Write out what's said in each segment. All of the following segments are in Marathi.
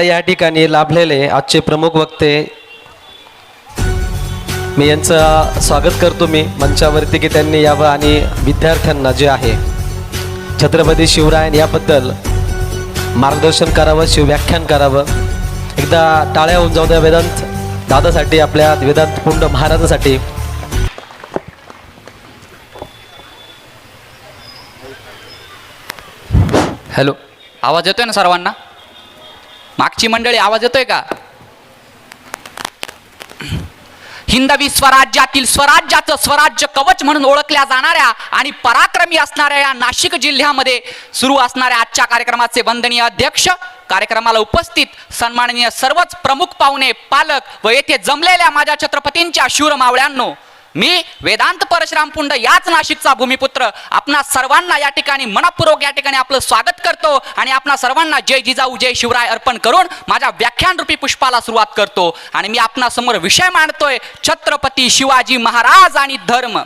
या ठिकाणी लाभलेले आजचे प्रमुख वक्ते मी यांचं स्वागत करतो मी मंचावरती की त्यांनी यावं आणि विद्यार्थ्यांना जे आहे छत्रपती शिवरायन याबद्दल मार्गदर्शन करावं शिवव्याख्यान करावं. एकदा टाळ्या होऊन जाऊ द्या वेदांत दादासाठी आपल्या वेदांत पुंड महाराजासाठी. हॅलो. आवाज येतोय ना सर्वांना? मागची मंडळी आवाज येतोय का? हिंदवी स्वराज्यातील स्वराज्याचं स्वराज्य कवच म्हणून ओळखल्या जाणाऱ्या आणि पराक्रमी असणाऱ्या या नाशिक जिल्ह्यामध्ये सुरू असणाऱ्या आजच्या कार्यक्रमाचे वंदनीय अध्यक्ष कार्यक्रमाला उपस्थित सन्माननीय सर्वच प्रमुख पाहुणे पालक व येथे जमलेल्या माझ्या छत्रपतींच्या शूर मावळ्यांनो मी वेदांत परशुराम पुंड याच नाशिकचा भूमिपुत्र. आपणा सर्वांना या ठिकाणी मनपूर्वक या ठिकाणी आपलं स्वागत करतो आणि आपणा सर्वांना जय जिजाऊ जय शिवराय अर्पण करून माझ्या व्याख्यान रूपी पुष्पाला सुरुवात करतो. आणि मी आपणासमोर विषय मांडतोय छत्रपती शिवाजी महाराज आणि धर्म.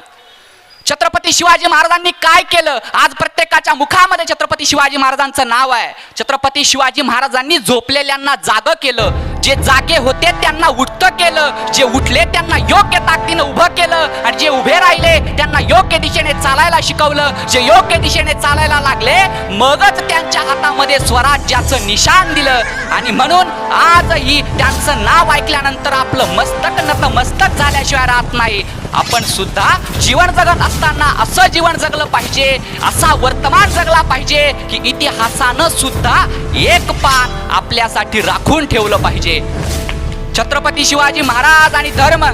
छत्रपती शिवाजी महाराजांनी काय केलं? आज प्रत्येकाच्या मुखामध्ये छत्रपती शिवाजी महाराजांचं नाव आहे. छत्रपती शिवाजी महाराजांनी झोपलेल्यांना जाग केलं. जे जागे होते त्यांना उठतं केलं जे उठले त्यांना योग्य ताकदीनं उभं केलं आणि जे उभे राहिले त्यांना योग्य दिशेने चालायला शिकवलं. जे योग्य दिशेने चालायला लागले मगच त्यांच्या हातामध्ये स्वराज्याचं निशान दिलं. आणि म्हणून आजही त्यांचं नाव ऐकल्यानंतर आपलं मस्तक नतमस्तक झाल्याशिवाय राहत नाही. आपण सुद्धा जीवन जगत असताना असं जीवन जगलं पाहिजे असा वर्तमान जगला पाहिजे की इतिहासानं सुद्धा एक पान आपल्यासाठी राखून ठेवलं पाहिजे. छत्रपती शिवाजी महाराज आणि धर्म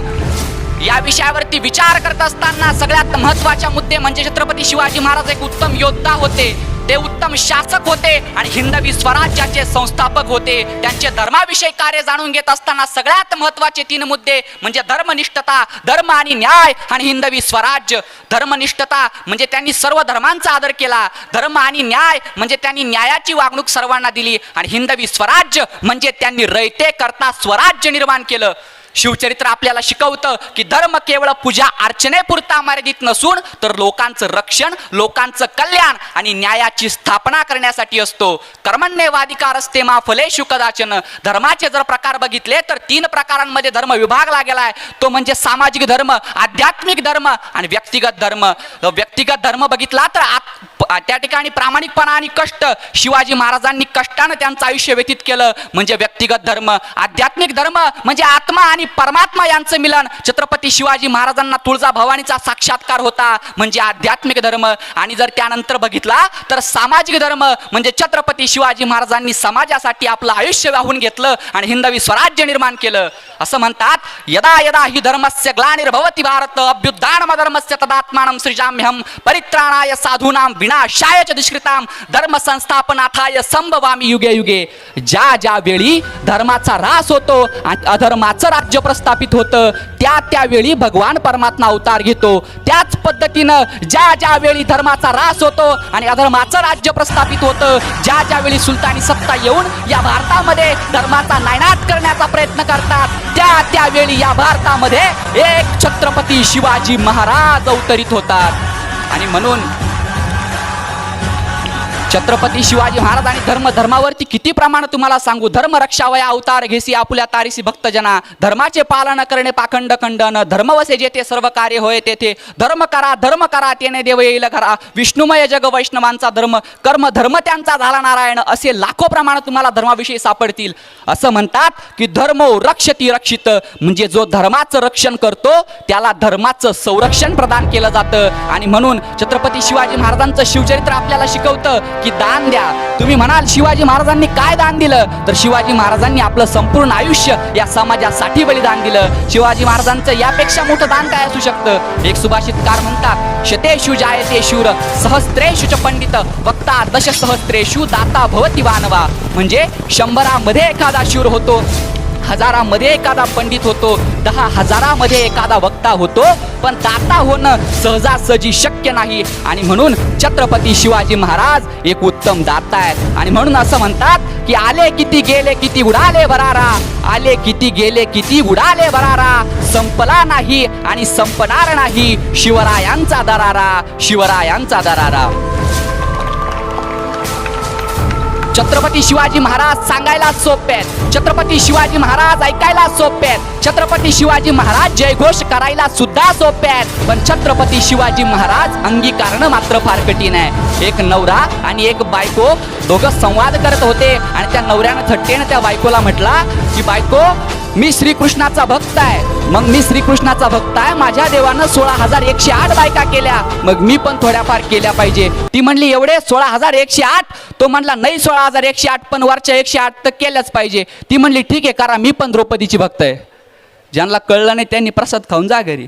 या विषयावरती विचार करत असताना सगळ्यात महत्त्वाच्या मुद्दे म्हणजे छत्रपती शिवाजी महाराज एक उत्तम योद्धा होते. ते उत्तम शासक होते आणि हिंदवी स्वराज्याचे संस्थापक होते. त्यांचे धर्माविषयी कार्य जाणून घेत असताना सगळ्यात महत्त्वाचे तीन मुद्दे म्हणजे धर्मनिष्ठता धर्म आणि न्याय आणि हिंदवी स्वराज्य. धर्मनिष्ठता म्हणजे त्यांनी सर्व धर्मांचा आदर केला. धर्म आणि न्याय म्हणजे त्यांनी न्यायाची वागणूक सर्वांना दिली आणि हिंदवी स्वराज्य म्हणजे त्यांनी रयते करता स्वराज्य निर्माण केलं. शिवचरित्र आपल्याला शिकवतं की धर्म केवळ पूजा अर्चनेपुरता मर्यादित नसून तर लोकांचं रक्षण लोकांचं कल्याण आणि न्यायाची स्थापना करण्यासाठी असतो. कर्मण्यवाधिकार असते मा फलेशु कदाचन. धर्माचे जर प्रकार बघितले तर तीन प्रकारांमध्ये धर्म विभागला गेला आहे. तो म्हणजे सामाजिक धर्म आध्यात्मिक धर्म आणि व्यक्तिगत धर्म. व्यक्तिगत धर्म बघितला तर त्या ठिकाणी प्रामाणिकपणा आणि कष्ट. शिवाजी महाराजांनी कष्टानं त्यांचं आयुष्य व्यतीत केलं. म्हणजे व्यक्तिगत धर्म. आध्यात्मिक धर्म म्हणजे आत्मा आणि परमात्मा यांचं मिलन. छत्रपती शिवाजी महाराजांना तुळजा भवानीचा साक्षात्कार होता म्हणजे आध्यात्मिक धर्म. आणि जर त्यानंतर बघितला तर सामाजिक धर्म म्हणजे छत्रपती शिवाजी महाराजांनी समाजासाठी आपलं आयुष्य वाहून घेतलं आणि हिंदवी स्वराज्य निर्माण केलं. असं म्हणतात यदा यदा ही धर्मस्य ग्लानिर्भवती भारत अभ्युत्थानम धर्मस्य तदात्मानं सृजाम्यहम परित्राणाय साधूनाम विनाशाय च दुष्कृताम धर्म संस्थापनाथाय संभवामी युगे युगे. ज्या ज्या वेळी धर्माचा रास होतो आणि अधर्माचं राज्य राज्य प्रस्थापित होतं. त्या त्यावेळी भगवान परमात्मा अवतार घेतो. त्याच पद्धतीनं ज्या ज्या वेळी धर्माचा ऱ्हास होतो आणि अधर्माचं राज्य प्रस्थापित होतं ज्या ज्या वेळी सुलतानी सत्ता येऊन या भारतामध्ये धर्माचा नायनाट करण्याचा प्रयत्न करतात त्या त्यावेळी या भारतामध्ये एक छत्रपती शिवाजी महाराज अवतरित होतात. आणि म्हणून छत्रपती शिवाजी महाराज आणि धर्म धर्मावरती किती प्रमाण तुम्हाला सांगू? धर्म रक्षावया अवतार घेसी आपुल्या तारीसी भक्तजना. धर्माचे पालन करणे पाखंड खंडन. धर्मवसे जेथे सर्व कार्य होय तेथे. धर्म करा धर्म करा तेने देव येईल घरा. विष्णुमय जग वैष्णवांचा धर्म कर्म धर्म त्यांचा झाला नारायण. असे लाखो प्रमाण तुम्हाला धर्माविषयी सापडतील. असं म्हणतात की धर्म रक्षती रक्षित. म्हणजे जो धर्माचं रक्षण करतो त्याला धर्माचं संरक्षण प्रदान केलं जातं. आणि म्हणून छत्रपती शिवाजी महाराजांचं शिवचरित्र आपल्याला शिकवतं. की दान द्या. तुम्ही म्हणाल शिवाजी महाराजांनी काय दान दिलं? तर शिवाजी महाराजांनी आपलं संपूर्ण आयुष्य या समाजासाठी बलिदान दिलं. शिवाजी महाराजांचं यापेक्षा मोठं दान काय असू शकतं? एक सुभाषितकार म्हणतात शतेषु जायते शूर सहस्त्रेषु च पंडित वक्ता दश सहस्त्रेषु दाता भवती वानवा. म्हणजे शंभरामध्ये एखादा शूर होतो. हजारामध्ये एखादा पंडित होतो दहा हजारामध्ये एखादा वक्ता होतो पण दाता होणं सहजासहजी शक्य नाही. आणि म्हणून छत्रपती शिवाजी महाराज एक उत्तम दाता आहेत. आणि म्हणून असं म्हणतात की आले किती गेले किती उडाले भरारा आले किती गेले किती उडाले भरारा संपला नाही आणि संपणार नाही शिवरायांचा दरारा शिवरायांचा दरारा. छत्रपती शिवाजी महाराज सांगायला सोपे आहेत. छत्रपती शिवाजी महाराज ऐकायला सोपे आहेत. छत्रपती शिवाजी महाराज जयघोष करायला सुद्धा सोपे आहेत. पण छत्रपती शिवाजी महाराज अंगीकारणं मात्र फार कठीण आहे. एक नवरा आणि एक बायको दोघं संवाद करत होते आणि त्या नवऱ्यानं थट्टेनं त्या बायकोला म्हटला की बायको मी श्रीकृष्णाचा भक्त आहे. मग मी श्रीकृष्णाचा भक्त आहे. माझ्या देवानं सोळा हजार एकशे आठ बायका केल्या. मग मी पण थोड्याफार केल्या पाहिजे. ती म्हणली एवढे? सोळा हजार एकशे आठ? तो म्हणला नाही सोळा हजार एकशे आठ पण वरच्या एकशे आठ तर केल्याच पाहिजे. ती म्हणली ठीक आहे करा. मी पण द्रौपदीची भक्त आहे. ज्यांना कळलं नाही त्यांनी प्रसाद खाऊन जा घरी.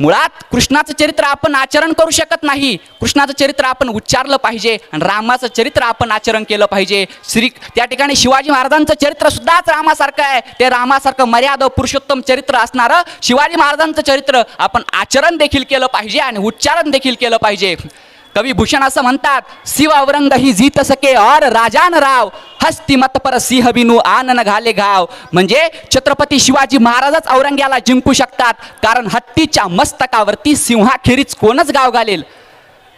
मुळात कृष्णाचं चरित्र आपण आचरण करू शकत नाही. कृष्णाचं चरित्र आपण उच्चारलं पाहिजे आणि रामाचं चरित्र आपण आचरण केलं पाहिजे. श्री त्या ठिकाणी शिवाजी महाराजांचं चरित्र सुद्धाच रामासारखं आहे. ते रामासारखं मर्यादा पुरुषोत्तम चरित्र असणारं शिवाजी महाराजांचं चरित्र आपण आचरण देखील केलं पाहिजे आणि उच्चारण देखील केलं पाहिजे. कवी भूषण असं म्हणतात शिव औरंग ही जीत सके और राजान राव हस्ती मतपर सिंह बिनू आनन घाले घाव. म्हणजे छत्रपती शिवाजी महाराजच औरंग्याला जिंकू शकतात कारण हत्तीच्या मस्तकावरती सिंहाखेरीज कोणच गाव घालेल?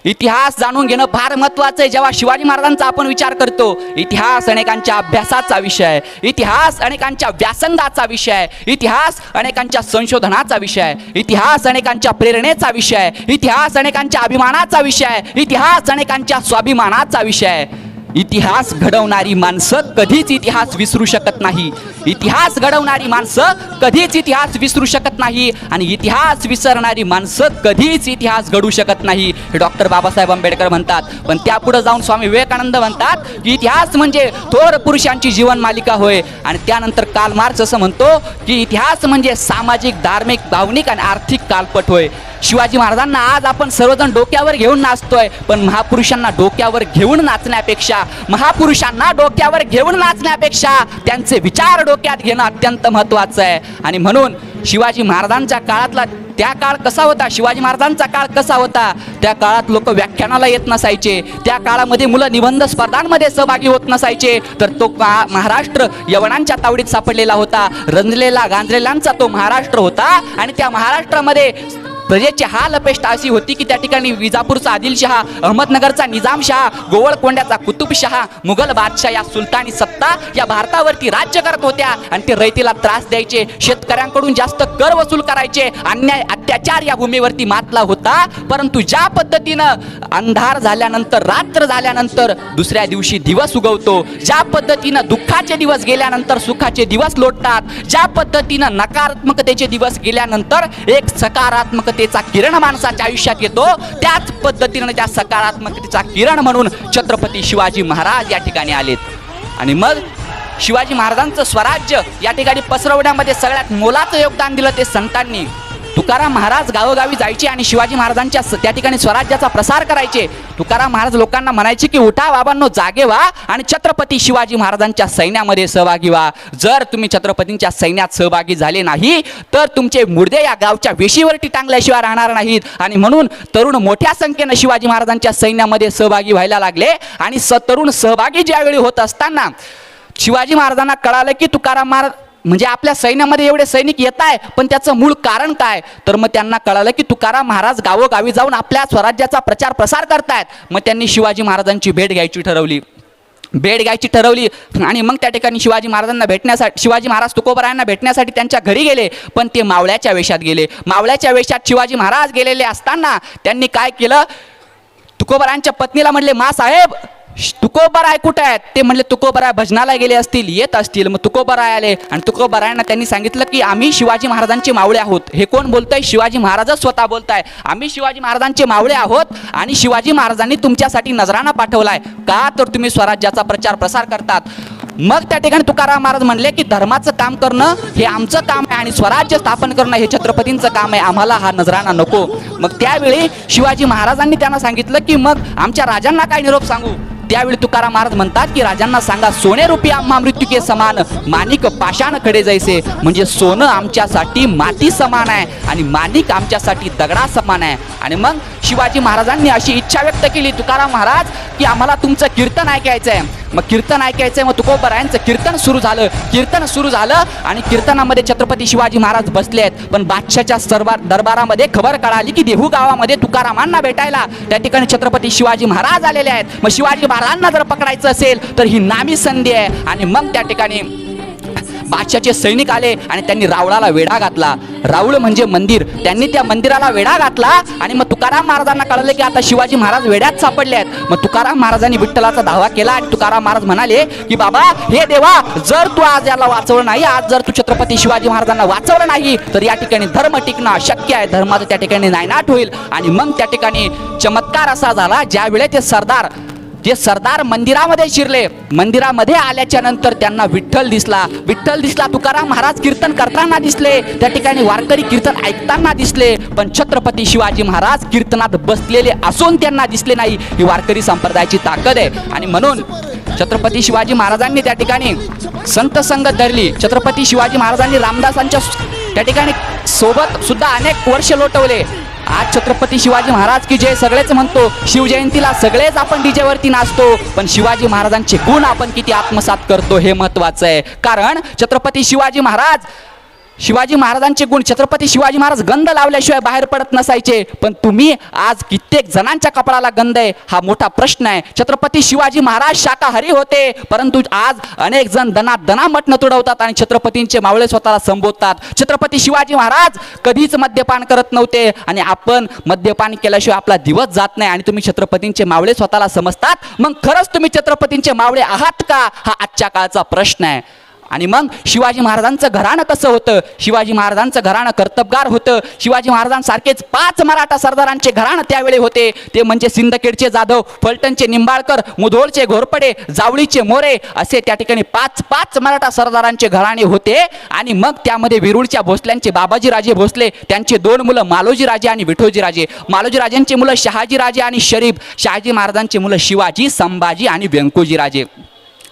इतिहास जाणून घेणं फार महत्वाचं आहे. जेव्हा शिवाजी महाराजांचा आपण विचार करतो इतिहास अनेकांच्या अभ्यासाचा विषय आहे. इतिहास अनेकांच्या व्यासंगाचा विषय आहे. इतिहास अनेकांच्या संशोधनाचा विषय आहे. इतिहास अनेकांच्या प्रेरणेचा विषय आहे. इतिहास अनेकांच्या अभिमानाचा विषय आहे. इतिहास अनेकांच्या स्वाभिमानाचा विषय आहे. इतिहास घडवणारी माणसं कधीच इतिहास विसरू शकत नाही. इतिहास घडवणारी माणसं कधीच इतिहास विसरू शकत नाही आणि इतिहास विसरणारी माणसं कधीच इतिहास घडू शकत नाही हे डॉक्टर बाबासाहेब आंबेडकर म्हणतात. पण त्यापुढे जाऊन स्वामी विवेकानंद म्हणतात की इतिहास म्हणजे थोर पुरुषांची जीवन मालिका होय. आणि त्यानंतर काल मार्च असं म्हणतो की इतिहास म्हणजे सामाजिक धार्मिक भावनिक आणि आर्थिक कालपट होय. शिवाजी महाराजांना आज आपण सर्वजण डोक्यावर घेऊन नाचतोय पण महापुरुषांना डोक्यावर घेऊन नाचण्यापेक्षा महापुरुषांना डोक्यावर घेऊन नाचण्यापेक्षा त्यांचे विचार आटोक्यात घेणं अत्यंत महत्त्वाचं आहे. आणि म्हणून शिवाजी महाराजांच्या काळातला त्या काळ कसा होता? शिवाजी महाराजांचा काळ कसा होता? त्या काळात लोक व्याख्यानाला येत नसायचे. त्या काळामध्ये मुलं निबंध स्पर्धांमध्ये सहभागी होत नसायचे. तर तो का- महाराष्ट्र यवनांच्या तावडीत सापडलेला होता. रंजलेला गांजलेलांचा तो महाराष्ट्र होता. आणि त्या महाराष्ट्रामध्ये प्रजेची हाल अपेष्टा अशी होती की त्या ठिकाणी विजापूरचा आदिलशहा अहमदनगरचा निजामशहा गोवळकोंड्याचा कुतुबशहा मुघल बादशाह या सुलतानी सत्ता या भारतावरती राज्य करत होत्या. आणि ते रयतीला त्रास द्यायचे शेतकऱ्यांकडून जास्त कर वसूल करायचे अन्याय अत्याचार या भूमीवरती मातला होता. परंतु ज्या पद्धतीनं अंधार झाल्यानंतर रात्र झाल्यानंतर दुसऱ्या दिवशी दिवस उगवतो ज्या पद्धतीनं दुःखाचे दिवस गेल्यानंतर सुखाचे दिवस लोटतात ज्या पद्धतीनं नकारात्मकतेचे दिवस गेल्यानंतर एक सकारात्मक सकारात्मकतेचा किरण माणसाच्या आयुष्यात येतो. त्याच पद्धतीनं त्या सकारात्मकतेचा किरण म्हणून छत्रपती शिवाजी महाराज या ठिकाणी आलेत. आणि मग शिवाजी महाराजांचं स्वराज्य या ठिकाणी पसरवण्यामध्ये सगळ्यात मोलाचं योगदान दिलं ते संतांनी. तुकाराम महाराज गावोगावी जायचे आणि शिवाजी महाराजांच्या स- त्या ठिकाणी स्वराज्याचा प्रसार करायचे. तुकाराम महाराज लोकांना म्हणायचे की उठा बाबांनो जागे व्हा आणि छत्रपती शिवाजी महाराजांच्या सैन्यामध्ये सहभागी व्हा. जर तुम्ही छत्रपतींच्या सैन्यात सहभागी झाले नाही तर तुमचे मुर्दे या गावच्या वेशीवरती टांगल्याशिवाय राहणार नाहीत. आणि म्हणून तरुण मोठ्या संख्येनं शिवाजी महाराजांच्या सैन्यामध्ये सहभागी व्हायला लागले. आणि स तरुण सहभागी ज्यावेळी होत असताना शिवाजी महाराजांना कळालं की तुकाराम महाराज म्हणजे आपल्या सैन्यामध्ये एवढे सैनिक येत आहे पण त्याचं मूळ कारण काय? तर मग त्यांना कळालं की तुकाराम महाराज गावोगावी जाऊन आपल्या स्वराज्याचा प्रचार प्रसार करतायत. मग त्यांनी शिवाजी महाराजांची भेट घ्यायची ठरवली. भेट घ्यायची ठरवली आणि मग त्या ठिकाणी शिवाजी महाराजांना भेटण्यासाठी शिवाजी महाराज तुकोबरायांना भेटण्यासाठी त्यांच्या घरी गेले पण ते मावळ्याच्या वेशात गेले. मावळ्याच्या वेशात शिवाजी महाराज गेलेले असताना त्यांनी काय केलं? तुकोबरायांच्या पत्नीला म्हणले मा साहेब तुकोबराय कुठे आहेत? ते म्हणले तुकोबराय भजनाला गेले असतील येत असतील. मग तुकोबराय आले आणि तुकोबरायांना त्यांनी सांगितलं की आम्ही शिवाजी महाराजांचे मावळे आहोत. हे कोण बोलतंय? शिवाजी महाराजच स्वतः बोलताय. आम्ही शिवाजी महाराजांचे मावळे आहोत आणि शिवाजी महाराजांनी तुमच्यासाठी नजराणा पाठवलाय. का तर तुम्ही स्वराज्याचा प्रचार प्रसार करतात? मग त्या ठिकाणी तुकाराम महाराज म्हणले की धर्माचं काम करणं हे आमचं काम आहे आणि स्वराज्य स्थापन करणं हे छत्रपतींचं काम आहे. आम्हाला हा नजराना नको. मग त्यावेळी शिवाजी महाराजांनी त्यांना सांगितलं की मग आमच्या राजांना काय निरोप सांगू? त्यावेळी तुकाराम महाराज म्हणतात की राजांना सांगा सोने रुपी आम्हा मृत्यू के समान माणिक पाषाण खडे जायचे. म्हणजे सोनं आमच्यासाठी माती समान आहे आणि माणिक आमच्यासाठी दगडा समान आहे. आणि मग शिवाजी महाराजांनी अशी इच्छा व्यक्त केली तुकाराम महाराज की आम्हाला तुमचं कीर्तन ऐकायचं आहे. मग कीर्तन ऐकायचंय मग तुकोबरायांचं कीर्तन सुरू झालं. कीर्तन सुरू झालं आणि कीर्तनामध्ये छत्रपती शिवाजी महाराज बसले आहेत. पण बादशाच्या सरबार दरबारामध्ये खबर कळाली की देहू गावामध्ये तुकारामांना भेटायला. त्या ठिकाणी छत्रपती शिवाजी महाराज आलेले आहेत. मग शिवाजी महाराजांना जर पकडायचं असेल तर ही नामी संधी आहे. आणि मग त्या ठिकाणी बादशाचे सैनिक आले आणि त्यांनी रावळाला वेढा घातला. राऊळ म्हणजे मंदिर. त्यांनी त्या मंदिराला वेढा घातला आणि मग तुकाराम महाराजांना कळलं की आता शिवाजी महाराज वेड्यात सापडले आहेत. मग तुकाराम महाराजांनी विठ्ठलाचा धावा केला आणि तुकाराम महाराज म्हणाले की बाबा हे देवा जर तू आज याला वाचवलं नाही आज जर तू छत्रपती शिवाजी महाराजांना वाचवलं नाही तर या ठिकाणी धर्म टिकणं अशक्य आहे. धर्माचं त्या ठिकाणी नायनाट होईल. आणि मग त्या ठिकाणी चमत्कार असा झाला ज्यावेळेस ते सरदार ते सरदार मंदिरामध्ये शिरले मंदिरामध्ये आल्याच्यानंतर त्यांना विठ्ठल दिसला. विठ्ठल दिसला तुकाराम महाराज कीर्तन करताना दिसले त्या ठिकाणी वारकरी कीर्तन ऐकताना दिसले पण छत्रपती शिवाजी महाराज कीर्तनात बसलेले असून त्यांना दिसले नाही. ही वारकरी संप्रदायाची ताकद आहे. आणि म्हणून छत्रपती शिवाजी महाराजांनी त्या ठिकाणी संत संगत धरली. छत्रपती शिवाजी महाराजांनी रामदासांच्या त्या ठिकाणी सोबत सुद्धा अनेक वर्ष लोटवले. आज छत्रपती शिवाजी महाराज की जय सगळेच म्हणतो. शिवजयंतीला सगळेच आपण डीजे वरती नाचतो. पण शिवाजी महाराजांचे गुण आपण किती आत्मसात करतो हे महत्वाचं आहे. कारण छत्रपती शिवाजी महाराज शिवाजी महाराजांचे गुण छत्रपती शिवाजी महाराज गंध लावल्याशिवाय बाहेर पडत नसायचे. पण तुम्ही आज कित्येक जणांच्या कपाळाला गंध आहे हा मोठा प्रश्न आहे. छत्रपती शिवाजी महाराज शाकाहारी होते परंतु आज अनेक जण दना दना मटणं तुडवतात आणि छत्रपतींचे मावळे स्वतःला संबोधतात. छत्रपती शिवाजी महाराज कधीच मद्यपान करत नव्हते आणि आपण मद्यपान केल्याशिवाय आपला दिवस जात नाही आणि तुम्ही छत्रपतींचे मावळे स्वतःला समजतात. मग खरंच तुम्ही छत्रपतींचे मावळे आहात का? हा आजच्या काळचा प्रश्न आहे. आणि मग शिवाजी महाराजांचं घराणं कसं होतं? शिवाजी महाराजांचं घराणं कर्तबगार होतं. शिवाजी महाराजांसारखेच पाच मराठा सरदारांचे घराणं त्यावेळी होते. ते म्हणजे सिंदखेडचे जाधव फलटणचे निंबाळकर मुधोळचे घोरपडे जावळीचे मोरे असे त्या ठिकाणी पाच पाच मराठा सरदारांचे घराणे होते. आणि मग त्यामध्ये विरुळच्या भोसल्यांचे बाबाजीराजे भोसले त्यांचे दोन मुलं मालोजीराजे आणि विठोजीराजे. राजे मुलं शहाजीराजे आणि शरीफ शहाजी महाराजांची मुलं शिवाजी संभाजी आणि व्यंकोजीराजे.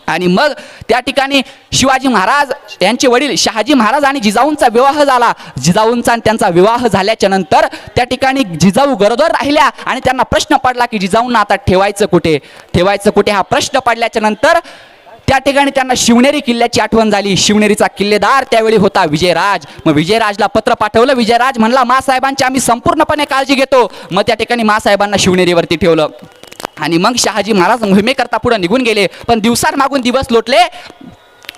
आणि मग त्या ठिकाणी शिवाजी महाराज यांचे वडील शहाजी महाराज आणि जिजाऊंचा विवाह झाला. जिजाऊंचा आणि त्यांचा विवाह झाल्याच्यानंतर त्या ठिकाणी जिजाऊ गरोदर राहिल्या आणि त्यांना प्रश्न पडला की जिजाऊंना आता ठेवायचं कुठे? ठेवायचं कुठे? हा प्रश्न पडल्याच्या नंतर त्या ठिकाणी त्यांना शिवनेरी किल्ल्याची आठवण झाली. शिवनेरीचा किल्लेदार त्यावेळी होता विजयराज. मग विजयराजला पत्र पाठवलं. विजयराज म्हणला मासाहेबांची आम्ही संपूर्णपणे काळजी घेतो. मग त्या ठिकाणी मासाहेबांना शिवनेरीवरती ठेवलं. आणि मग शहाजी महाराज मोहिमेकरता पुढे निघून गेले. पण दिवसात मागून दिवस लोटले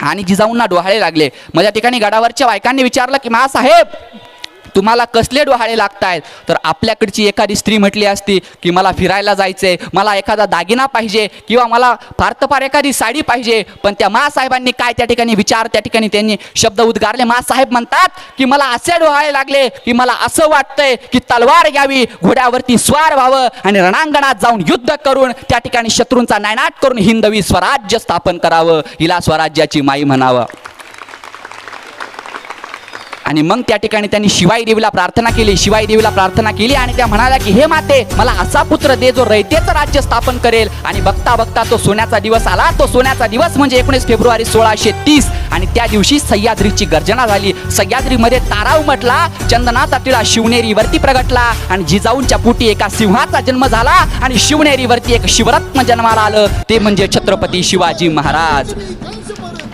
आणि जिजाऊंना डोहाळे लागले. माझ्या ठिकाणी गडावरच्या बायकांनी विचारलं की महासाहेब तुम्हाला कसले डोहाळे लागतायत? तर आपल्याकडची एखादी स्त्री म्हटली असती की मला फिरायला जायचंय मला एखादा दागिना पाहिजे किंवा मला फार तर फार एखादी साडी पाहिजे. पण त्या मासाहेबांनी काय त्या ठिकाणी विचार त्या ठिकाणी त्यांनी शब्द उद्गारले. मासाहेब म्हणतात की मला असे डोहाळे लागले की मला असं वाटतंय की तलवार घ्यावी घोड्यावरती स्वार व्हावं आणि रणांगणात जाऊन युद्ध करून त्या ठिकाणी शत्रूंचा नायनाट करून हिंदवी स्वराज्य स्थापन करावं. हिला स्वराज्याची माई म्हणावं. आणि मग त्या ठिकाणी त्यांनी शिवाई देवीला प्रार्थना केली. शिवाई देवीला प्रार्थना केली आणि त्या म्हणाल्या की हे माते मला असा पुत्र दे जो रयतेचं राज्य स्थापन करेल. आणि बघता बघता तो सोन्याचा दिवस आला. तो सोन्याचा दिवस म्हणजे एकोणीस फेब्रुवारी सोळाशे तीस. आणि त्या दिवशी सह्याद्रीची गर्जना झाली. सह्याद्रीमध्ये तारा उमटला. चंदनाचा टिळा शिवनेरीवरती प्रगटला. आणि जिजाऊंच्या पोटी एका सिंहाचा जन्म झाला. आणि शिवनेरीवरती एक शिवरत्न जन्माला आलं. ते म्हणजे छत्रपती शिवाजी महाराज.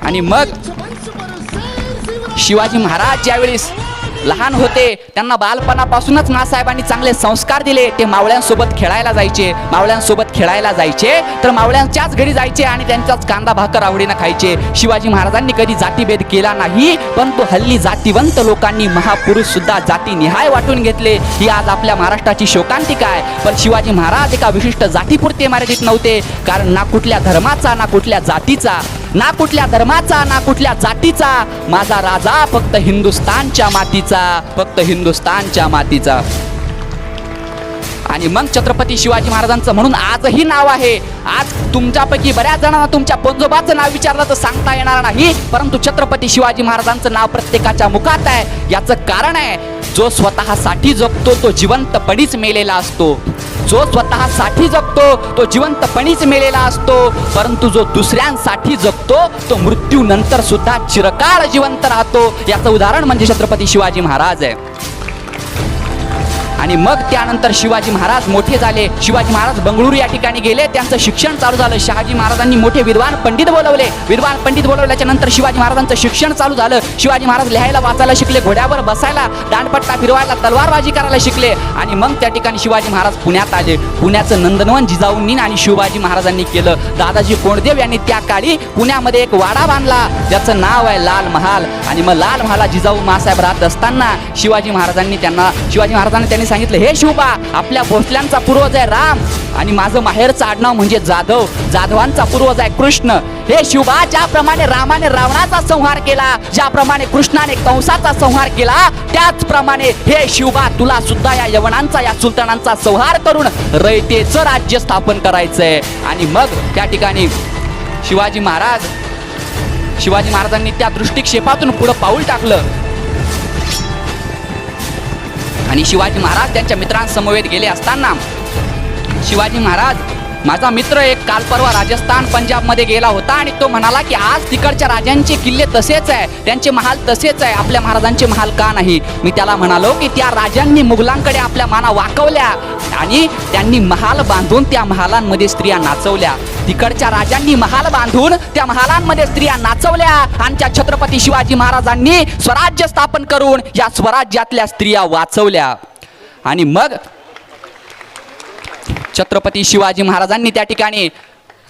आणि मग शिवाजी महाराज ज्यावेळेस लहान होते त्यांना बालपणापासूनच नासाहेबांनी चांगले संस्कार दिले ते मावळ्यांसोबत खेळायला जायचे. मावळ्यांसोबत खेळायला जायचे तर मावळ्यांच्याच घरी जायचे आणि त्यांच्याच कांदा भाकर आवडीनं खायचे. शिवाजी महाराजांनी कधी जातीभेद केला नाही परंतु हल्ली जातीवंत लोकांनी महापुरुष सुद्धा जाती निहाय वाटून घेतले. ही आज आपल्या महाराष्ट्राची शोकांतिका आहे. पण शिवाजी महाराज एका विशिष्ट जातीपुरते मर्यादित नव्हते कारण ना कुठल्या धर्माचा ना कुठल्या जातीचा ना कुठल्या धर्माचा ना कुठल्या जातीचा. माझा राजा फक्त हिंदुस्तानच्या मातीचा फक्त हिंदुस्तानच्या मातीचा. आणि मग छत्रपती शिवाजी महाराजांचं म्हणून आजही नाव आहे. आज तुमच्यापैकी बऱ्याच जणांना तुमच्या पंजोबाचं नाव विचारलं तर सांगता येणार नाही. परंतु छत्रपती शिवाजी महाराजांचं नाव प्रत्येकाच्या मुखात आहे. याचं कारण आहे जो स्वतःसाठी जगतो तो जिवंतपणीच मेलेला असतो. जो स्वतःसाठी जगतो तो जिवंतपणीच मेलेला असतो. परंतु जो दुसऱ्यांसाठी जगतो तो मृत्यूनंतर सुद्धा चिरकाळ जिवंत राहतो. याचं उदाहरण म्हणजे छत्रपती शिवाजी महाराज आहे. आणि मग त्यानंतर शिवाजी महाराज मोठे झाले. शिवाजी महाराज बंगळुरू या ठिकाणी गेले. त्यांचं शिक्षण चालू झालं. शहाजी महाराजांनी मोठे विद्वान पंडित बोलवले. विद्वान पंडित बोलवल्याच्या नंतर शिवाजी महाराजांचं शिक्षण चालू झालं. शिवाजी महाराज लिहायला वाचायला शिकले. घोड्यावर बसायला दांडपट्टा फिरवायला तलवारबाजी करायला शिकले. आणि मग त्या ठिकाणी शिवाजी महाराज पुण्यात आले. पुण्याचं नंदनवन जिजाऊंनी आणि शिवाजी महाराजांनी केलं. दादाजी कोंडदेव यांनी त्या काळी पुण्यामध्ये एक वाडा बांधला. ज्याचं नाव आहे लाल महाल. आणि मग लाल महाला जिजाऊ मासाहेब राहत असताना शिवाजी महाराजांनी त्यांना शिवाजी महाराजांनी त्यांनी सांगितलं हे शिवबा आपल्या भोसल्यांचा पूर्वज आहे राम आणि माझं माहेरचं आडनाव म्हणजे जाधव. जाधवांचा पूर्वज आहे कृष्ण. हे शिवबा ज्याप्रमाणे रामाने रावणाचा संहार केला ज्याप्रमाणे कृष्णाने कंसाचा संहार केला त्याचप्रमाणे हे शिवबा तुला सुद्धा या यवनांचा या सुलतानांचा संहार करून रयतेचं राज्य स्थापन करायचंय. आणि मग त्या ठिकाणी शिवाजी महाराज शिवाजी महाराजांनी त्या दृष्टिक्षेपातून पुढं पाऊल टाकलं. आणि शिवाजी महाराज त्यांच्या मित्रांसमवेत गेले असताना शिवाजी महाराज माझा मित्र एक काल परवा राजस्थान पंजाबमध्ये गेला होता आणि तो म्हणाला की आज तिकडच्या राजांचे किल्ले तसेच आहे. त्यांचे महाल तसेच आहे. आपल्या महाराजांचे महाल का नाही? मी त्याला म्हणालो की त्या राजांनी मुघलांकडे आपल्या माना वाकवल्या आणि त्यांनी महाल बांधून त्या महालांमध्ये स्त्रिया नाचवल्या. तिकडच्या राजांनी महाल बांधून त्या महालांमध्ये स्त्रिया नाचवल्या आणि त्या छत्रपती शिवाजी महाराजांनी स्वराज्य स्थापन करून या स्वराज्यातल्या स्त्रिया वाचवल्या. आणि मग छत्रपती शिवाजी महाराजांनी त्या ठिकाणी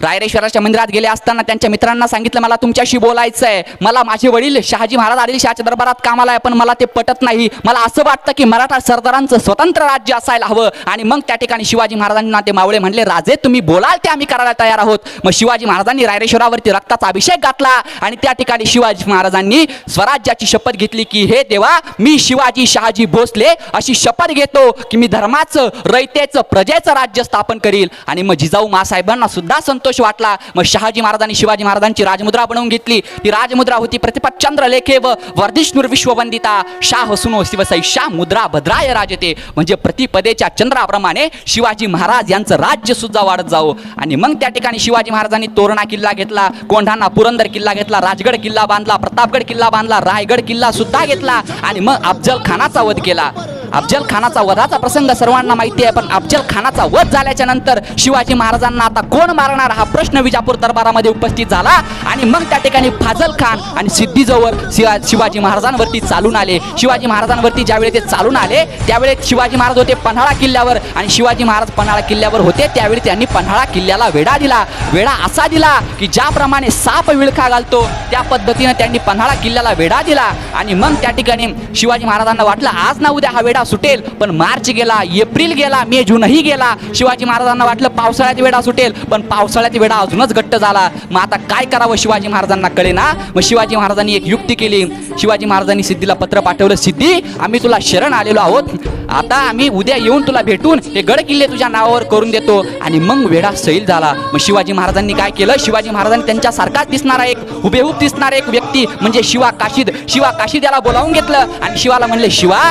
रायरेश्वराच्या मंदिरात गेले असताना त्यांच्या मित्रांना सांगितलं मला तुमच्याशी बोलायचं आहे मला माझे वडील शहाजी महाराज आदिलशहाच्या दरबारात कामाला आहे पण मला ते पटत नाही. मला असं वाटतं की मराठा सरदारांचं स्वतंत्र राज्य असायला हवं. आणि मग त्या ठिकाणी शिवाजी महाराजांना ते मावळे म्हणले राजे तुम्ही बोलाल ते आम्ही करायला तयार आहोत. मग शिवाजी महाराजांनी रायरेश्वरावरती रक्ताचा अभिषेक घातला आणि त्या ठिकाणी शिवाजी महाराजांनी स्वराज्याची शपथ घेतली की हे देवा मी शिवाजी शहाजी भोसले अशी शपथ घेतो की मी धर्माचं रयतेचं प्रजेचं राज्य स्थापन करील. आणि मग जिजाऊ मासाहेबांना सुद्धा संत संतोष वाटला. मग शहाजी महाराजांनी शिवाजी महाराजांची राजमुद्रा बनवून घेतली. ती राजमुद्रा होती प्रतिपचंद्र लेखे व वर्धिष्णूर विश्ववंदिता. शाह सुनो शिवसाई शाह मुद्रा भद्राय राजते. म्हणजे प्रतिपदेच्या चंद्राप्रमाणे शिवाजी महाराज यांचं राज्य सुद्धा वाढत जावं. आणि मग त्या ठिकाणी शिवाजी महाराजांनी तोरणा किल्ला घेतला कोंढाणा पुरंदर किल्ला घेतला राजगड किल्ला बांधला प्रतापगड किल्ला बांधला रायगड किल्ला सुद्धा घेतला. आणि मग अफजल खानाचा वध केला. अफजल खानाचा वधाचा प्रसंग सर्वांना माहिती आहे पण अफजल खानाचा वध झाल्याच्यानंतर शिवाजी महाराजांना आता कोण मारणार? हा प्रश्न विजापूर दरबारामध्ये उपस्थित झाला आणि मग त्या ठिकाणी फाजल खान आणि सिद्धीजवळ शिवा शिवाजी महाराजांवरती चालून आले. शिवाजी महाराजांवरती ज्यावेळी ते चालून आले त्यावेळेस शिवाजी महाराज होते पन्हाळा किल्ल्यावर आणि शिवाजी महाराज पन्हाळा किल्ल्यावर होते त्यावेळी त्यांनी पन्हाळा किल्ल्याला वेढा दिला. वेढा असा दिला की ज्याप्रमाणे साप विळखा घालतो त्या पद्धतीने त्यांनी पन्हाळा किल्ल्याला वेढा दिला आणि मग त्या ठिकाणी शिवाजी महाराजांना वाटलं आज ना उद्या हा वेढा सुटेल पण मार्च गेला एप्रिल गेला मे जूनही गेला. शिवाजी महाराजांना वाटलं पावसाळ्यात वेढा सुटेल पण पावसाळ्यात वेढा अजूनच घट्ट झाला. मग आता काय करावं शिवाजी महाराजांना कळे ना मग शिवाजी महाराजांनी एक युक्ती केली. शिवाजी महाराजांनी सिद्धीला पत्र पाठवलं सिद्धी आम्ही तुला शरण आलेलो आहोत. आता आम्ही उद्या येऊन तुला भेटून हे गड किल्ले तुझ्या नावावर करून देतो. आणि मग वेढा सैल झाला. मग शिवाजी महाराजांनी काय केलं? शिवाजी महाराजांनी त्यांच्यासारखाच दिसणारा एक हुबेहूब दिसणारा एक व्यक्ती म्हणजे शिवा काशीद. शिवा काशीद याला बोलावून घेतलं आणि शिवाला म्हणले शिवा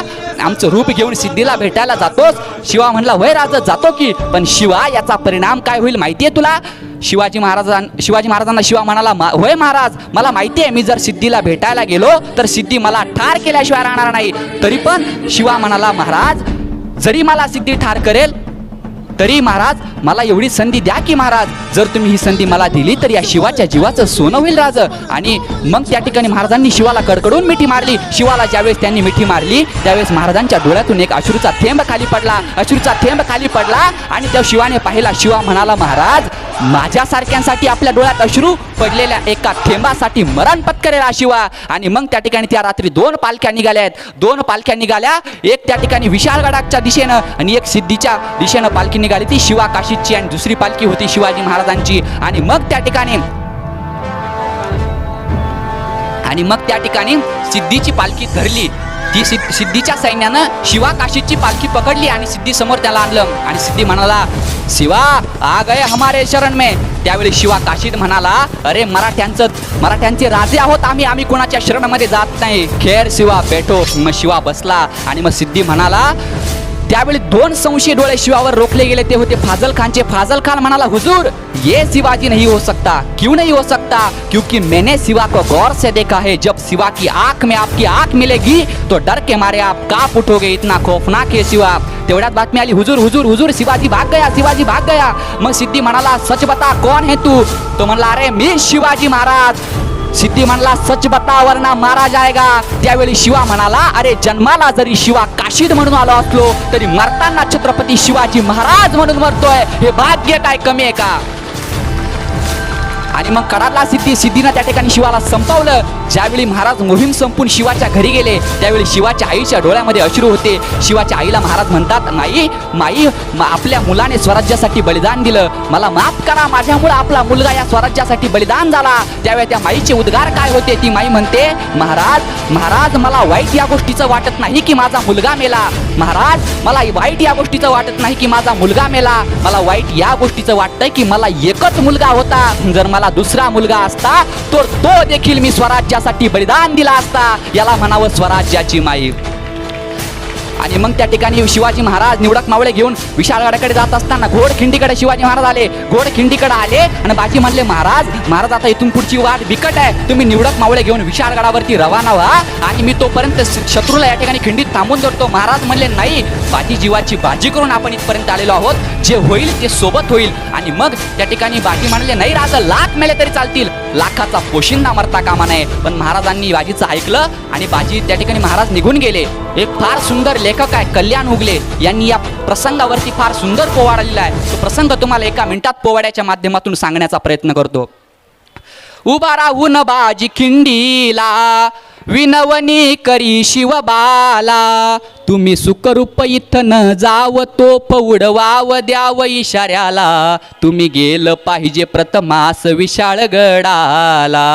आमचं रूप घेऊन सिद्धीला भेटायला जातोस. शिवा म्हणला वय राज जातो की पण शिवा याचा परिणाम काय होईल माहितीये तुला? शिवाजी महाराजां शिवाजी महाराजांना शिवा म्हणाला "मा- होय महाराज मला माहिती आहे मी जर सिद्धीला भेटायला गेलो तर सिद्धी मला ठार केल्याशिवाय राहणार नाही. तरी पण शिवा म्हणाला महाराज जरी मला सिद्धी ठार करेल तरी महाराज मला एवढी संधी द्या की महाराज जर तुम्ही ही संधी मला दिली तर या शिवाच्या जीवाचं सोनं होईल राज. आणि मग त्या ठिकाणी महाराजांनी शिवाला कडकडून मिठी मारली. शिवाला ज्यावेळेस त्यांनी मिठी मारली त्यावेळेस महाराजांच्या डोळ्यातून एक अश्रूचा थेंब खाली पडला. अश्रूचा थेंब खाली पडला आणि त्या शिवाने पाहिला शिवा म्हणाला महाराज माझ्यासारख्यांसाठी आपल्या डोळ्यात अश्रू पडलेल्या एका थेंबासाठी मरण पत्करेल शिवा. आणि मग त्या ठिकाणी त्या रात्री दोन पालख्या निघाल्या आहेत. दोन पालख्या निघाल्या. एक त्या ठिकाणी विशालगडाच्या दिशेनं आणि एक सिद्धीच्या दिशेनं पालखी निघाली ती शिवा काशीची आणि दुसरी पालखी होती शिवाजी महाराजांची. आणि मग त्या ठिकाणी आणि मग त्या ठिकाणी सिद्धीची पालखी धरली. ती सिद्ध सिद्धीच्या सैन्यानं शिवा काशीची पालखी पकडली आणि सिद्धी समोर त्याला आणलं. आणि सिद्धी म्हणाला शिवा आ गए हमारे शरण में. त्यावेळी शिवा काशीद म्हणाला अरे मराठ्यांचं मराठ्यांचे राजे आहोत आम्ही आम्ही कोणाच्या शरणमध्ये जात नाही. खेर शिवा बेठो. मग शिवा बसला आणि मग सिद्धी म्हणाला त्यावेळी दोन संशयी डोळे शिवावर रोखले गेले ते होते फाजल खानचे. फाजल खान म्हणाला हुजूर ये शिवाजी नहीं हो सकता. क्यों नहीं हो सकता? क्योंकि मैंने शिवा को गौर से देखा है. जब शिवा की आंख में आपकी आंख मिलेगी तो डर के मारे आप काप उठोगे इतना खौफनाक है शिवा. तेवढ्यात बातमी आली हुजूर हुजूर हुजूर शिवाजी भाग गया शिवाजी भाग गया. मग सिद्धी म्हणाला सच बता कौन है तू? तो म्हणला अरे मी शिवाजी महाराज. सिद्धी म्हणला सच बतावरना मारा जायगा. त्यावेळी शिवा म्हणाला अरे जन्माला जरी शिवा काशीद म्हणून आलो असलो तरी मरताना छत्रपती शिवाजी महाराज म्हणून मरतोय. हे भाग्य काय कमी आहे का? आणि मग कडाला सिद्धी सिद्धीनं त्या ठिकाणी शिवाला संपवलं. ज्यावेळी महाराज मोहीम संपून शिवाच्या घरी गेले त्यावेळी शिवाच्या आईच्या डोळ्यामध्ये अश्रू होते. शिवाच्या आईला महाराज म्हणतात माई माई मा आपल्या मुलाने स्वराज्यासाठी बलिदान दिलं. मला माफ करा माझ्यामुळे आपला मुलगा या स्वराज्यासाठी बलिदान झाला. त्यावेळी त्या माईचे उद्गार काय होते? ती माई म्हणते महाराज महाराज मला वाईट या गोष्टीचं वाटत नाही की माझा मुलगा मेला. महाराज मला वाईट या गोष्टीचं वाटत नाही की माझा मुलगा मेला. मला वाईट या गोष्टीचं वाटतंय की मला एकच मुलगा होता. जर मला दुसरा मुलगा असता तर तो देखील मी स्वराज्यासाठी बलिदान दिला असता. याला म्हणावं स्वराज्याची माई. आणि मग त्या ठिकाणी शिवाजी महाराज निवडक मावळे घेऊन विशाळगडाकडे जात असताना घोडखिंडीकडे शिवाजी महाराज आले. घोडखिंडीकडे आले आणि बाजी म्हणले महाराज महाराज आता इथून पुढची वाट बिकट आहे. तुम्ही निवडक मावळे घेऊन विशाळगडावरती रवाना व्हा आणि मी तोपर्यंत श- शत्रूला या ठिकाणी खिंडीत थांबून धरतो. महाराज म्हणले नाही बाजी जीवाची बाजी करून आपण इथपर्यंत आलेलो आहोत. जे होईल ते सोबत होईल. आणि मग त्या ठिकाणी बाजी म्हणले नाही राजा लाख मेले तरी चालतील. लाखाचा पोशिंदा मरता कामा नये. पण महाराजांनी बाजीचं ऐकलं आणि बाजी त्या ठिकाणी महाराज निघून गेले. एक फार सुंदर लेखक आहे कल्याण उगले. यांनी या प्रसंगावरती फार सुंदर पोवाडा लिहिला आहे. तो प्रसंग तुम्हाला एका मिनिटात पोवाड्याच्या माध्यमातून सांगण्याचा प्रयत्न करतो. उभा राहून बाजी खिंडीला विनवणी करी शिवबाला. तुम्ही सुखरूप इथं न जाव तो पौडवाव द्याव इशाऱ्याला. तुम्ही गेलं पाहिजे प्रथमास विशाळगडाला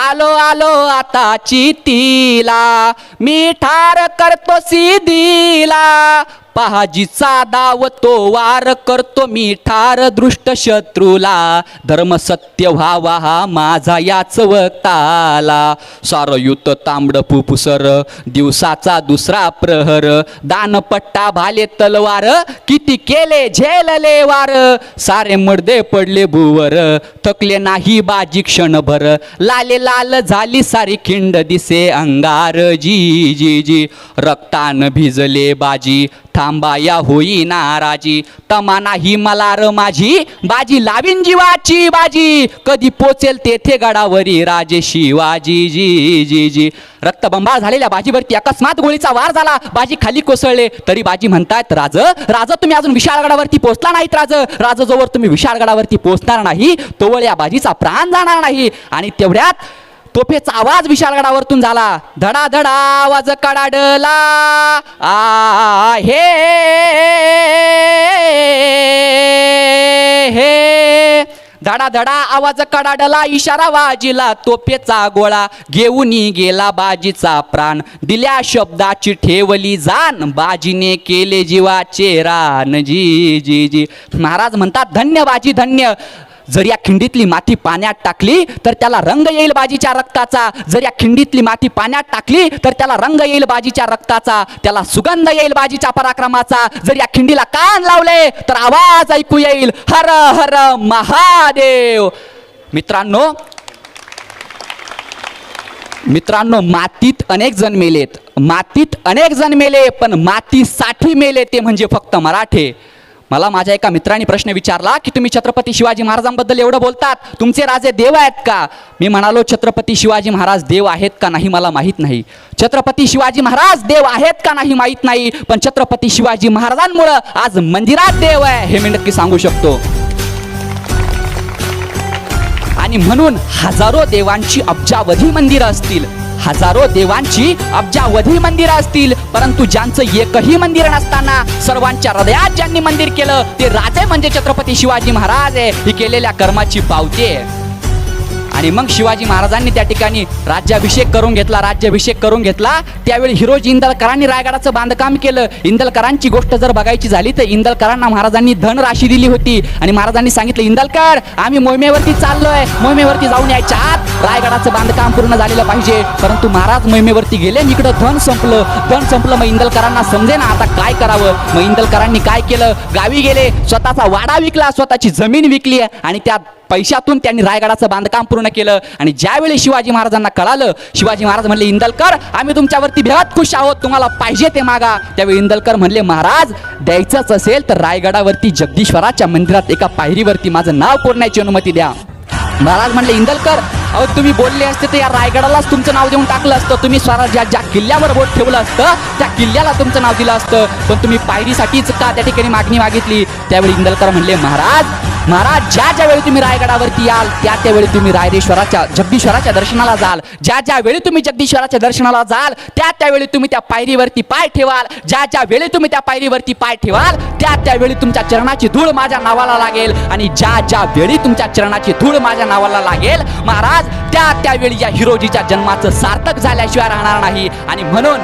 आलो आलो आता चितीला मी ठार करतो सिधीला. पहाजीचा दाव तो वार करतो मी ठार दृष्ट शत्रूला. धर्म सत्य व्हावा हा माझा याच वक्ताला. सारयुत तांबड पुपुसर दिवसाचा दुसरा प्रहर. दानपट्टा भाले तलवार किती केले झेलले वार. सारे मडदे पडले भुवर थकले नाही बाजी क्षणभर. लाले लाल झाली सारी खिंड दिसे अंगार. जी जी जी रक्तान भिजले बाजी. थांबा या होई नाराजी. तमा नाही मला र माझी. बाजी लावीन जीवाची बाजी. कधी पोचेल तेथे गडावरी राजे शिवाजी. जी जी जी. रक्तबंबाळ झालेल्या बाजीवरती अकस्मात गोळीचा वार झाला. बाजी खाली कोसळले. तरी बाजी म्हणतायत राज राज तुम्ही अजून विशाळगडावरती पोहोचला नाहीत राज. राज जोवर तुम्ही विशाळगडावरती पोहोचणार नाही. तोवर या बाजीचा प्राण जाणार नाही. आणि तेवढ्यात तोफेचा आवाज विशालगडावरतून झाला. धडा धडा आवाज कडाडला. आ हे हे. धडा धडा आवाज कडाडला. इशारा वाजिला. तोफेचा गोळा घेऊन गेला बाजीचा प्राण. दिल्या शब्दाची ठेवली जाण. बाजीने केले जीवाचे रान. जी जी जी. महाराज म्हणतात धन्य बाजी धन्य. जर या खिंडीतली माती पाण्यात टाकली तर त्याला रंग येईल बाजीच्या रक्ताचा. जर या खिंडीतली माती पाण्यात टाकली तर त्याला रंग येईल बाजीच्या रक्ताचा. त्याला सुगंध येईल बाजीच्या पराक्रमाचा. जर या खिंडीला कान लावले तर आवाज ऐकू येईल. हर हर महादेव. मित्रांनो मित्रांनो मातीत अनेक जण मेलेत. मातीत अनेक जण मेले पण मातीसाठी मेले ते म्हणजे फक्त मराठे. मला माझ्या एका मित्राने प्रश्न विचारला की तुम्ही छत्रपती शिवाजी महाराजांबद्दल एवढं बोलतात? तुमचे राजे देव आहेत का? मी म्हणालो छत्रपती शिवाजी महाराज देव आहेत का नाही मला माहीत नाही. छत्रपती शिवाजी महाराज देव आहेत का नाही माहीत नाही. पण छत्रपती शिवाजी महाराजांमुळं आज मंदिरात देव आहे. हे मी नक्की सांगू शकतो. आणि म्हणून हजारो देवांची अब्जावधी मंदिरं असतील. हजारो देवांची अब्जावधी मंदिरं असतील परंतु ज्यांचं एकही मंदिर नसताना सर्वांच्या हृदयात ज्यांनी मंदिर केलं ते राजे म्हणजे छत्रपती शिवाजी महाराज आहे. ही केलेल्या कर्माची पावती आहे. आणि मग शिवाजी महाराजांनी त्या ठिकाणी राज्याभिषेक करून घेतला राज्याभिषेक करून घेतला. त्यावेळी हिरोजी इंदलकरांनी रायगडाचं बांधकाम केलं. इंदलकरांची गोष्ट जर बघायची झाली तर इंदलकरांना महाराजांनी धनराशी दिली होती. आणि महाराजांनी सांगितलं इंदलकर आम्ही मोहिमेवरती चाललोय. मोहिमेवरती जाऊन यायच्या आत रायगडाचं बांधकाम पूर्ण झालेलं पाहिजे. परंतु महाराज मोहिमेवरती गेले इकडं धन संपलं. धन संपलं मग इंदलकरांना समजे ना आता काय करावं. मग इंदलकरांनी काय केलं? गावी गेले स्वतःचा वाडा विकला स्वतःची जमीन विकली आणि त्या पैशातून त्यांनी रायगडाचं बांधकाम पूर्ण केलं आणि ज्यावेळी शिवाजी महाराजांना कळालं शिवाजी महाराज म्हणले इंदलकर आम्ही तुमच्यावरती बेहद खुश आहोत तुम्हाला पाहिजे ते मागा. त्यावेळी इंदलकर म्हणले महाराज द्यायचंच असेल तर रायगडावरती जगदीश्वराच्या मंदिरात एका पायरीवरती माझं नाव कोरण्याची अनुमती द्या. महाराज म्हणले इंदलकर अहो तुम्ही बोलले असते तर या रायगडालाच तुमचं नाव देऊन टाकलं असतं. तुम्ही स्वराज्या ज्या किल्ल्यावर बोट ठेवलं असतं त्या किल्ल्याला तुमचं नाव दिलं असतं. पण तुम्ही पायरीसाठीच का त्या ठिकाणी मागणी मागितली? त्यावेळी इंदलकर म्हणले महाराज महाराज ज्या ज्या वेळी तुम्ही रायगडावरती याल त्या त्यावेळी तुम्ही रायरेश्वराच्या जगदीश्वराच्या दर्शनाला जाल. ज्या ज्या वेळी तुम्ही जगदीश्वराच्या दर्शनाला जाल त्या त्यावेळी तुम्ही त्या पायरीवरती पाय ठेवाल. ज्या ज्या वेळी तुम्ही त्या पायरीवरती पाय ठेवाल त्या त्यावेळी तुमच्या चरणाची धूळ माझ्या नावाला लागेल. आणि ज्या ज्या वेळी तुमच्या चरणाची धूळ माझ्या नावाला लागेल महाराज त्या त्यावेळी या हिरोजीच्या जन्माचं सार्थक झाल्याशिवाय राहणार नाही. आणि म्हणून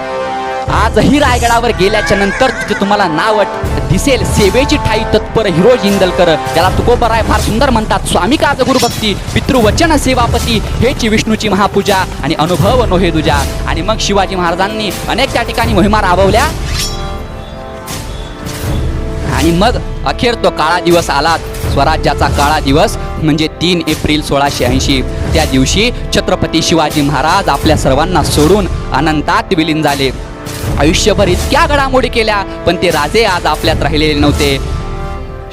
आजही रायगडावर गेल्याच्यानंतर तिथे तुम्हाला नाव दिसेल. सेवेची ठाई तत्पर हिरोज इंदलकर. त्याला तुकोबराय फार सुंदर म्हणतात. स्वामी काजगुरु भक्ती पितृवचन सेवापती. हेची विष्णूची महापूजा आणि अनुभव नोहे दुजा आणि मग शिवाजी महाराजांनी अनेक त्या ठिकाणी मोहिमा राबवल्या. आणि मग अखेर तो काळा दिवस आला. स्वराज्याचा काळा दिवस म्हणजे तीन एप्रिल सोळाशे ऐंशी. त्या दिवशी छत्रपती शिवाजी महाराज आपल्या सर्वांना सोडून अनंतात विलीन झाले. आयुष्यभर इतक्या घडामोडी केल्या पण ते राजे आज आपल्यात राहिलेले नव्हते.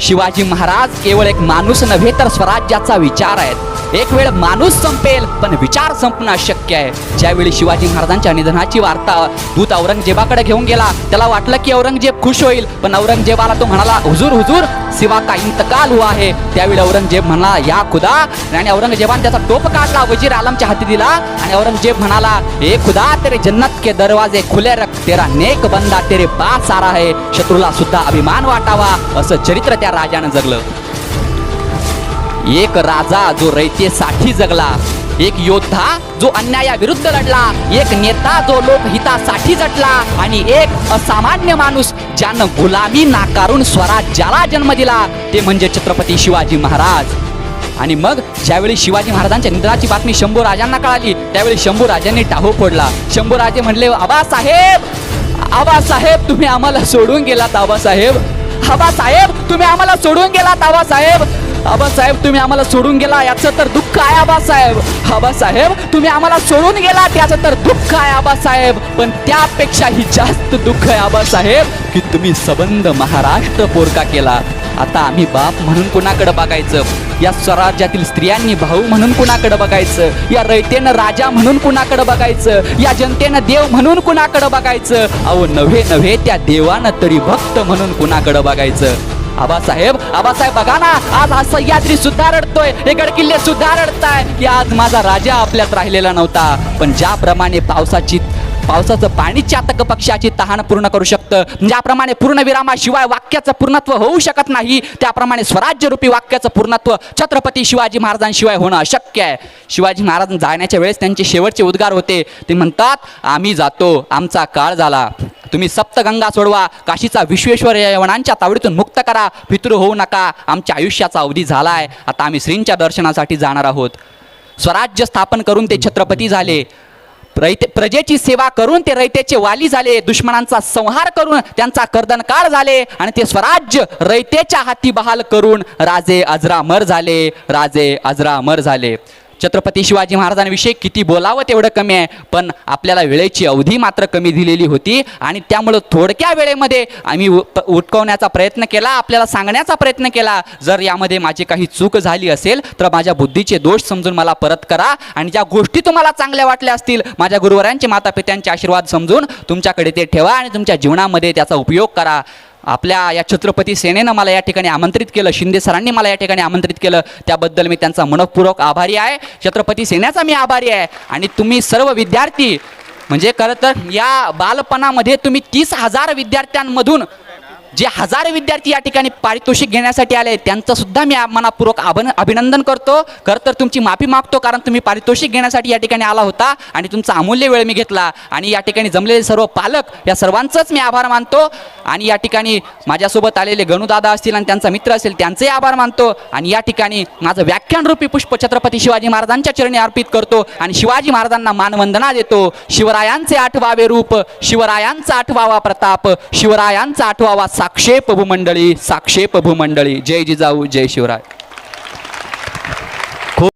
शिवाजी महाराज केवळ एक माणूस नव्हे तर स्वराज्याचा विचार आहेत. एक वेळ माणूस संपेल पण विचार संपणं अशक्य आहे. ज्यावेळी शिवाजी महाराजांच्या निधनाची वार्ता दूत औरंगजेबाकडे घेऊन गेला त्याला वाटलं की औरंगजेब खुश होईल. पण औरंगजेबाला तो म्हणाला हुजूर हुजूर शिवा का इंतकाल हुआ आहे त्यावेळी औरंगजेब म्हणाला या खुदा. आणि औरंगजेबाने त्याचा टोप काढला वजीर आलमच्या हाती दिला. आणि औरंगजेब म्हणाला ए खुदा तेरे जन्नत के दरवाजे खुले रख तेरा नेक बंदा तेरे पास सारा आहे शत्रूला सुद्धा अभिमान वाटावा. असं चरित्र त्या राजानं जगलं. एक राजा जो रयतेसाठी जगला एक योद्धा जो अन्यायाविरुद्ध लढला एक नेता जो लोकहितासाठी जटला आणि एक असामान्य माणूस ज्यानं गुलामी नाकारून स्वराज्याला जन्म दिला ते म्हणजे छत्रपती शिवाजी महाराज. आणि मग ज्यावेळी शिवाजी महाराजांच्या निधनाची बातमी शंभू राजांना कळाली त्यावेळी शंभू राजांनी टाहो फोडला. शंभू राजे म्हणले आबासाहेब आबासाहेब तुम्ही आम्हाला सोडून गेलात आबासाहेब आबासाहेब तुम्ही आम्हाला सोडून गेलात आबासाहेब आबासाहेब तुम्ही आम्हाला सोडून गेला याचं तर दुःख आहे आबासाहेब आबासाहेब तुम्ही आम्हाला सोडून गेला त्याचं तर दुःख आहे आबासाहेब पण त्यापेक्षाही जास्त दुःख आहे आबासाहेब की तुम्ही सबंध महाराष्ट्र पोरका केला. आता आम्ही बाप म्हणून कुणाकडे बघायचं? या स्वराज्यातील स्त्रियांनी भाऊ म्हणून कुणाकडे बघायचं? या रयतेनं राजा म्हणून कुणाकडे बघायचं? या जनतेनं देव म्हणून कुणाकडे बघायचं? अहो नव्हे नव्हे त्या देवानं तरी भक्त म्हणून कुणाकडे बघायचं? आबासाहेब आबासाहेब बघा ना आज हा सह्याद्री सुद्धा रडतोय. हे गडकिल्ले सुद्धा रडताय. की आज माझा राजा आपल्यात राहिलेला नव्हता. पण ज्याप्रमाणे पावसाची पावसाचं पाणी चातक पक्षाची तहान पूर्ण करू शकतं ज्याप्रमाणे पूर्णविरामाशिवाय वाक्याचं पूर्णत्व होऊ शकत नाही त्याप्रमाणे स्वराज्य रूपी वाक्याचं पूर्णत्व छत्रपती शिवाजी महाराजांशिवाय होणं अशक्य आहे. शिवाजी महाराज जाण्याच्या वेळेस त्यांचे शेवटचे उद्गार होते. ते म्हणतात आम्ही जातो. आमचा काळ झाला. तुम्ही सप्तगंगा सोडवा काशीचा विश्वेश्वर यवनांच्या तावडीतून मुक्त करा पितृ होऊ नका आमच्या आयुष्याचा अवधी झाला आहे आता आम्ही श्रींच्या दर्शनासाठी जाणार आहोत. स्वराज्य स्थापन करून ते छत्रपती झाले. रैते प्रजेची सेवा करून ते रयतेचे वाली झाले. दुश्मनांचा संहार करून त्यांचा कर्दनकाळ झाले. आणि ते स्वराज्य रयतेच्या हाती बहाल करून राजे अजरामर झाले. राजे अजरामर झाले. छत्रपती शिवाजी महाराजांविषयी किती बोलावं तेवढं कमी आहे. पण आपल्याला वेळेची अवधी मात्र कमी दिलेली होती आणि त्यामुळं थोडक्या वेळेमध्ये आम्ही उ- प- उटकवण्याचा प्रयत्न केला आपल्याला सांगण्याचा प्रयत्न केला. जर यामध्ये माझी काही चूक झाली असेल तर माझ्या बुद्धीचे दोष समजून मला परत करा आणि ज्या गोष्टी तुम्हाला चांगल्या वाटल्या असतील माझ्या गुरुवरांचे मातापित्यांचे आशीर्वाद समजून तुमच्याकडे ते ठेवा आणि तुमच्या जीवनामध्ये त्याचा उपयोग करा. आपल्या या छत्रपती सेनेनं मला या ठिकाणी आमंत्रित केलं शिंदे सरांनी मला या ठिकाणी आमंत्रित केलं. त्याबद्दल मी त्यांचा मनपूर्वक आभारी आहे. छत्रपती सेनेचा मी आभारी आहे. आणि तुम्ही सर्व विद्यार्थी म्हणजे खरं तर या बालपणामध्ये तुम्ही तीस हजार विद्यार्थ्यांमधून जे हजार विद्यार्थी या ठिकाणी पारितोषिक घेण्यासाठी आले त्यांचं सुद्धा मी मनापूर्वक आभन अभिनंदन करतो. खरं तर तुमची माफी मागतो कारण तुम्ही पारितोषिक घेण्यासाठी या ठिकाणी आला होता आणि तुमचा अमूल्य वेळ मी घेतला. आणि या ठिकाणी जमलेले सर्व पालक या सर्वांचंच मी आभार मानतो. आणि या ठिकाणी माझ्यासोबत आलेले गणूदादा असतील आणि त्यांचा मित्र असेल त्यांचेही आभार मानतो. आणि या ठिकाणी माझं व्याख्यानरूपी पुष्प छत्रपती शिवाजी महाराजांच्या चरणी अर्पित करतो आणि शिवाजी महाराजांना मानवंदना देतो. शिवरायांचे आठवावे रूप शिवरायांचा आठवावा प्रताप शिवरायांचा आठवावा साक्षेप भूमंडळी साक्षेप भूमंडळी जय जिजाऊ जय शिवराय.